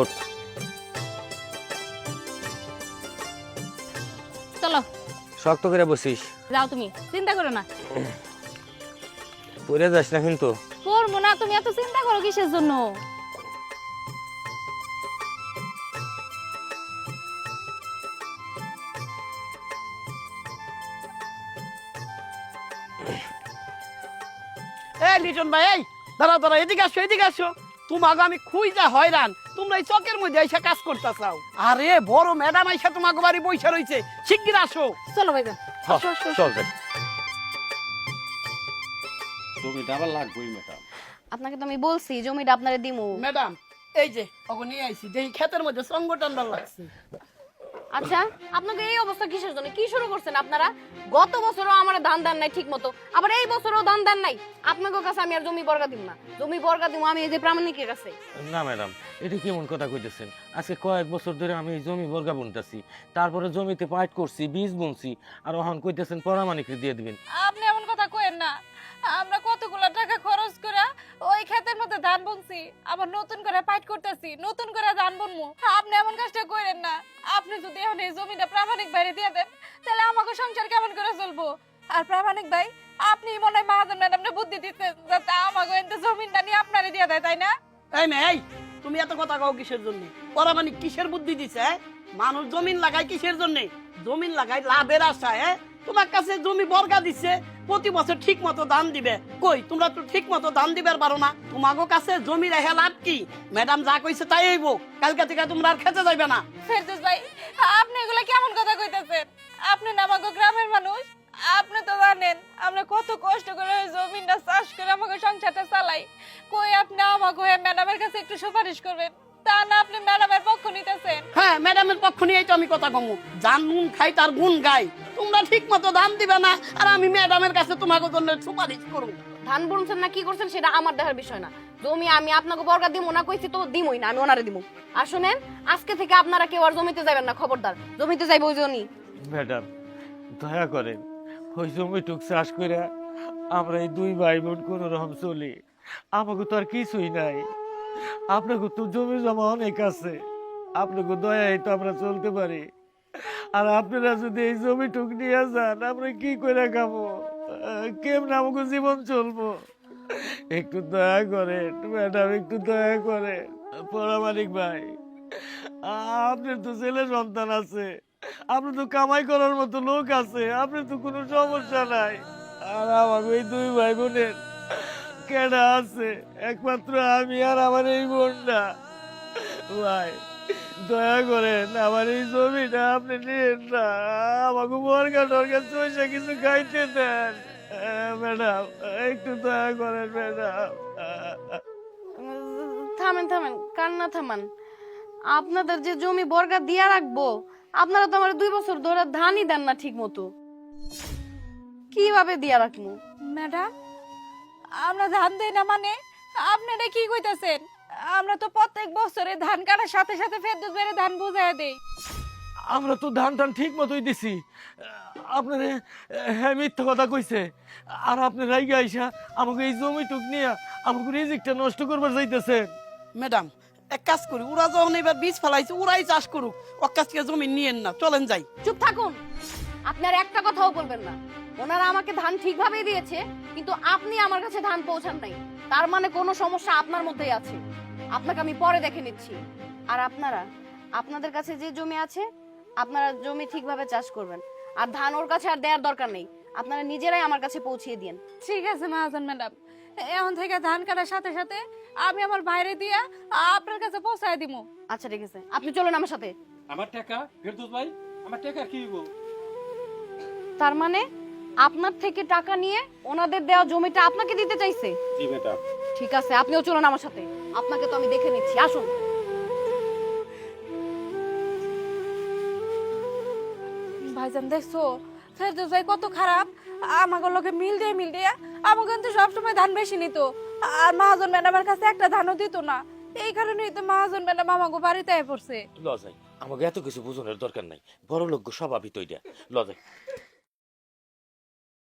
ওঠ। চলো। শক্ত করে বসিস। যাও তুমি চিন্তা করো না। পড়ে যাস না কিন্তু। করব না তুমি এত চিন্তা করো কিসের জন্য? এই লিটন ভাই এই দাঁড়া দাঁড়া এদিকে আসো এদিকে আসো। তোমাকে আমি খুঁজা হয়রান। তোমরা এই চকের মধ্যে এসে কাজ করতে চাও। আরে বড় ম্যাডাম আইসা তোমাকে বাড়ি বইসা রইছে শিগগির আসো। চলো ভাই চল যাই জমিটা আবার লাগবেই ম্যাডাম। আপনাকে তো আমি বলছি জমিটা আপনারে দিমু। ম্যাডাম এই যে ওগো নিয়ে আইছি। দেখি ক্ষেতের মধ্যে সংগঠন লাগছে। আচ্ছা আপনাকে এই অবস্থা কিসের জন্য? কি শুরু করছেন আপনারা? গত বছরও আমার ধান দেন নাই ঠিক মতো আবার এই বছরও ধান দেন নাই। আপনাকে কাছে আমি আর জমি বর্গা দিব না। জমি বর্গা দিব আমি এই যে প্রামাণিকের কাছে। না ম্যাডাম এটা কেমন কথা কইতেছেন? আজকে কয়েক বছর ধরে আমি এই জমি বর্গা বুনতেছি তারপরে জমিতে পাইট করছি বীজ বুনছি আর ওখান কইতেছেন পরামানিকে দিয়ে দিবেন। আপনি এমন কথা কইেন না। আমরা কতগুলো টাকা খরচ করে ওই ক্ষেতের মধ্যে ধান বুনছি, আবার নতুন করে পাইট করতেছি, নতুন করে ধান বুনমু আপনি এমন কাজটা করেন না। আপনি যদি এখন এই জমিটা প্রামাণিক বাইরে দিয়ে দেন, তাহলে আমাকে সংসার কেমন করে চলবো? আর প্রামাণিক ভাই, আপনি মনে হয় মহাজন ম্যাডামনে বুদ্ধি দিচ্ছেন যাতে আমাকে এতে জমিনটা নিয়ে আপনারে দিয়ে দেয়, তাই না? এই মে এই, তুমি এত কথা কও কিসের জন্য? পরামানি কিসের বুদ্ধি দিছে হ্যাঁ? মানুষ জমিন লাগায় কিসের জন্য? জমিন লাগায় লাভের আশায় হ্যাঁ? তোমার কাছে জমি বর্গা দিচ্ছে প্রতি বছর ঠিক মতো দাম দিবে। কই তোমরা তো ঠিক মতো দাম দিবার পারো না। তোমাগো কাছে জমি রেখে লাভ কি? ম্যাডাম যা কইছে তাই হইব। কালকে থেকে তোমরা আর খেতে যাইবে না। ফেরদৌস ভাই আপনি এগুলো কেমন কথা কইতেছেন? আপনি না আমাকে গ্রামের মানুষ আপনি তো জানেন আমরা কত কষ্ট করে ওই জমিনটা চাষ করে আমাকে সংসারটা চালাই। কই আপনি আমাকে হয়ে ম্যাডামের কাছে একটু সুপারিশ করবেন? তা না আপনি ম্যাডামের পক্ষ নিতেছেন। হ্যাঁ ম্যাডামের পক্ষ নিয়েই তো আমি কথা কমু। যার নুন খাই তার গুণ গাই। তোমরা ঠিক মতো ধান দিবে না আর আমি ম্যাডামের কাছে তোমাকে জন্য সুপারিশ করব। ধান বুনছেন না কি করছেন সেটা আমার দেখার বিষয় না। জমি আমি আপনাকে বর্গা দিব না কইছি তো দিমই না আমি ওনারে দিব আর শুনেন আজকে থেকে আপনারা কেউ আর জমিতে যাবেন না খবরদার। জমিতে যাইব ওই উনি ম্যাডাম দয়া করেন ওই জমিটুক চাষ করে আমরা এই দুই ভাই বোন কোনো রকম চলি। আমাকে তো আর কিছুই নাই। আপনাকে তো জমি জমা অনেক আছে। আপনাকে দয়াই তো আমরা চলতে পারি। আর আপনারা যদি এই জমিটুক নিয়ে যান, আমরা কি করে খাব? কেমনে আমাকে জীবন চলবো? একটু দয়া করেন, ম্যাডাম, একটু দয়া করেন। পরামানিক ভাই, আপনার তো ছেলে সন্তান আছে। আপনার তো কামাই করার মতো লোক আছে, আপনার তো কোনো সমস্যা নাই। আর আমার ওই দুই ভাই বোনের কেডা আছে? একমাত্র আমি আর আমার এই বোনটা। ভাই দয়া করেন আমার এই জমিটা আপনি নিন না। আমাকে বরগা টরগা চৈসা কিছু খাইতে দেন। ম্যাডাম একটু দয়া করেন ম্যাডাম। থামেন থামেন কান্না থামান। আপনাদের যে জমি বর্গা দিয়া রাখব আপনারা তো আমার দুই বছর ধরে ধানই দেন না ঠিক মতো কীভাবে দিয়া রাখব? ম্যাডাম আমরা ধান দেই না মানে? আপনারা কি কইতাছেন? আমরা তো প্রত্যেক বছরে ধান কাটার সাথে সাথে ফেরদৌস ভাইয়ের ধান বুঝাই দেই। আমরা তো ধান টান ঠিক মতোই দিছি। আপনারে হ্যাঁ মিথ্যা কথা কইছে। আর আপনি রাইগে আইসা আমাকে এই জমিটুক নিয়ে আমাকে রিজিকটা নষ্ট করবার যাইতেছে। ম্যাডাম এক কাজ করি ওরা যখন এবার বীজ ফেলাইছে ওরাই চাষ করুক। ওর কাছ থেকে জমি নিয়েন না চলেন যাই। চুপ থাকুন। আপনার একটা কথাও বলবেন না। ওনারা আমাকে ধান ঠিকভাবেই দিয়েছে কিন্তু আপনি আমার কাছে ধান পৌঁছান নাই। তার মানে কোনো সমস্যা আপনার মধ্যেই আছে। আপনাকে আমি পরে দেখে নিচ্ছি। আর আপনারা আপনাদের কাছে যে জমি আছে আপনারা জমি ঠিকভাবে চাষ করবেন। আর ধান ওর কাছে আর দেওয়ার দরকার নেই। আপনারা নিজেরাই আমার কাছে পৌঁছিয়ে দিন ঠিক আছে মহাজন ম্যাডাম। এখন থেকে ধান কাটার সাথে সাথে আমি আমার বাইরে দিয়া আপনার কাছে পৌঁছায় দিমু। আচ্ছা ঠিক আছে। আপনি চলুন আমার সাথে। আমার টাকা ফেরদৌস ভাই আমার টাকা কি হইব? তার মানে? আপনার থেকে টাকা নিয়ে ওনাদের দেওয়া জমিটা আপনাকে দিতে চাইছে? জি ম্যাডাম। ঠিক আছে আপনিও চলুন আমার সাথে। আপনাকে তো আমি দেখে নিচ্ছি আসুন। ভাইজান দেখছ? ফেরদৌস ভাই কত খারাপ। আমাকে লোকে মিল দিয়ে মিল দিয়ে। আমাকে কিন্তু সবসময় ধান বেশি নিত। আর মহাজন ম্যাডামের কাছে একটা ধানও দিত না। এই কারণেই তো মহাজন ম্যাডাম আমাকে বাড়িতে আয় পড়ছে। লজাই আমাকে এত কিছু বুঝনের দরকার নাই। বড় লোক স্বভাবিত এটা লজাই।